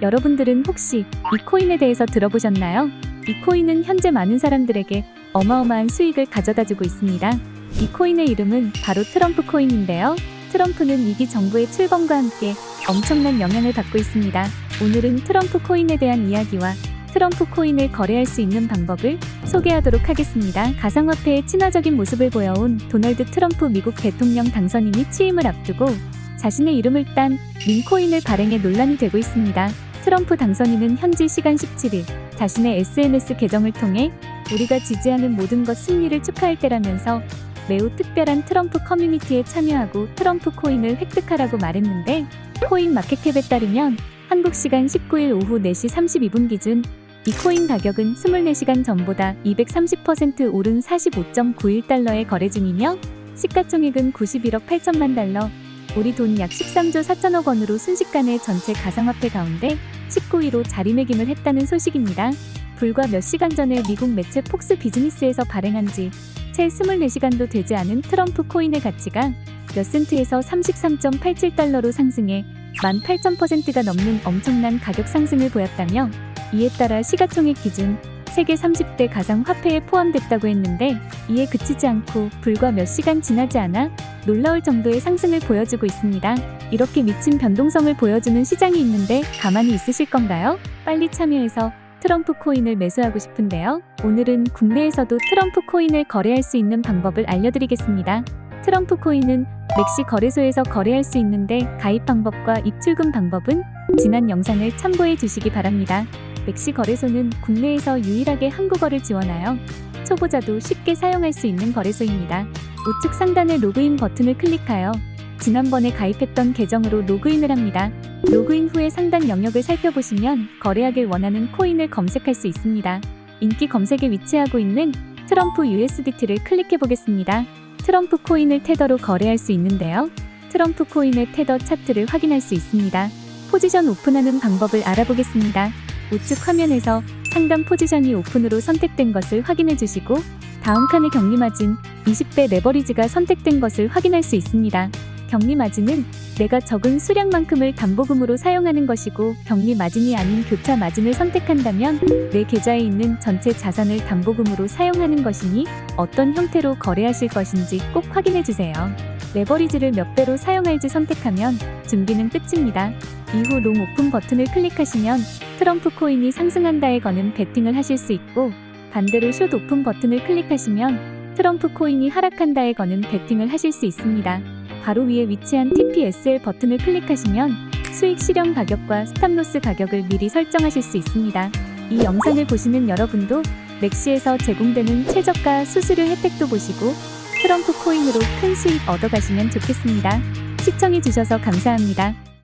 여러분들은 혹시 이 코인에 대해서 들어보셨나요? 이 코인은 현재 많은 사람들에게 어마어마한 수익을 가져다 주고 있습니다. 이 코인의 이름은 바로 트럼프 코인인데요. 트럼프는 이기 정부의 출범과 함께 엄청난 영향을 받고 있습니다. 오늘은 트럼프 코인에 대한 이야기와 트럼프 코인을 거래할 수 있는 방법을 소개하도록 하겠습니다. 가상화폐의 친화적인 모습을 보여온 도널드 트럼프 미국 대통령 당선인이 취임을 앞두고 자신의 이름을 딴 민코인을 발행해 논란이 되고 있습니다. 트럼프 당선인은 현지 시간 17일 자신의 SNS 계정을 통해 우리가 지지하는 모든 것 승리를 축하할 때라면서 매우 특별한 트럼프 커뮤니티에 참여하고 트럼프 코인을 획득하라고 말했는데 코인 마켓캡에 따르면 한국 시간 19일 오후 4시 32분 기준 이 코인 가격은 24시간 전보다 230% 오른 45.91달러에 거래 중이며 시가총액은 91억 8천만 달러, 우리 돈 약 13조 4천억 원으로 순식간에 전체 가상화폐 가운데 19위로 자리매김을 했다는 소식입니다. 불과 몇 시간 전에 미국 매체 폭스 비즈니스에서 발행한 지 채 24시간도 되지 않은 트럼프 코인의 가치가 몇 센트에서 33.87달러로 상승해 18,000%가 넘는 엄청난 가격 상승을 보였다며 이에 따라 시가총액 기준 세계 30대 가상 화폐에 포함됐다고 했는데 이에 그치지 않고 불과 몇 시간 지나지 않아 놀라울 정도의 상승을 보여주고 있습니다. 이렇게 미친 변동성을 보여주는 시장이 있는데 가만히 있으실 건가요? 빨리 참여해서 트럼프 코인을 매수하고 싶은데요. 오늘은 국내에서도 트럼프 코인을 거래할 수 있는 방법을 알려드리겠습니다. 트럼프 코인은 맥시 거래소에서 거래할 수 있는데 가입 방법과 입출금 방법은 지난 영상을 참고해 주시기 바랍니다. 맥시 거래소는 국내에서 유일하게 한국어를 지원하여 초보자도 쉽게 사용할 수 있는 거래소입니다. 우측 상단의 로그인 버튼을 클릭하여 지난번에 가입했던 계정으로 로그인을 합니다. 로그인 후에 상단 영역을 살펴보시면 거래하길 원하는 코인을 검색할 수 있습니다. 인기 검색에 위치하고 있는 트럼프 USDT를 클릭해 보겠습니다. 트럼프 코인을 테더로 거래할 수 있는데요. 트럼프 코인의 테더 차트를 확인할 수 있습니다. 포지션 오픈하는 방법을 알아보겠습니다. 우측 화면에서 상단 포지션이 오픈으로 선택된 것을 확인해 주시고 다음 칸의 격리 마진 20배 레버리지가 선택된 것을 확인할 수 있습니다. 격리 마진은 내가 적은 수량만큼을 담보금으로 사용하는 것이고 격리 마진이 아닌 교차 마진을 선택한다면 내 계좌에 있는 전체 자산을 담보금으로 사용하는 것이니 어떤 형태로 거래하실 것인지 꼭 확인해 주세요. 레버리지를 몇 배로 사용할지 선택하면 준비는 끝입니다. 이후 롱 오픈 버튼을 클릭하시면 트럼프 코인이 상승한다에 거는 베팅을 하실 수 있고 반대로 숏 오픈 버튼을 클릭하시면 트럼프 코인이 하락한다에 거는 베팅을 하실 수 있습니다. 바로 위에 위치한 TPSL 버튼을 클릭하시면 수익 실현 가격과 스탑로스 가격을 미리 설정하실 수 있습니다. 이 영상을 보시는 여러분도 맥시에서 제공되는 최저가 수수료 혜택도 보시고 트럼프 코인으로 큰 수익 얻어가시면 좋겠습니다. 시청해주셔서 감사합니다.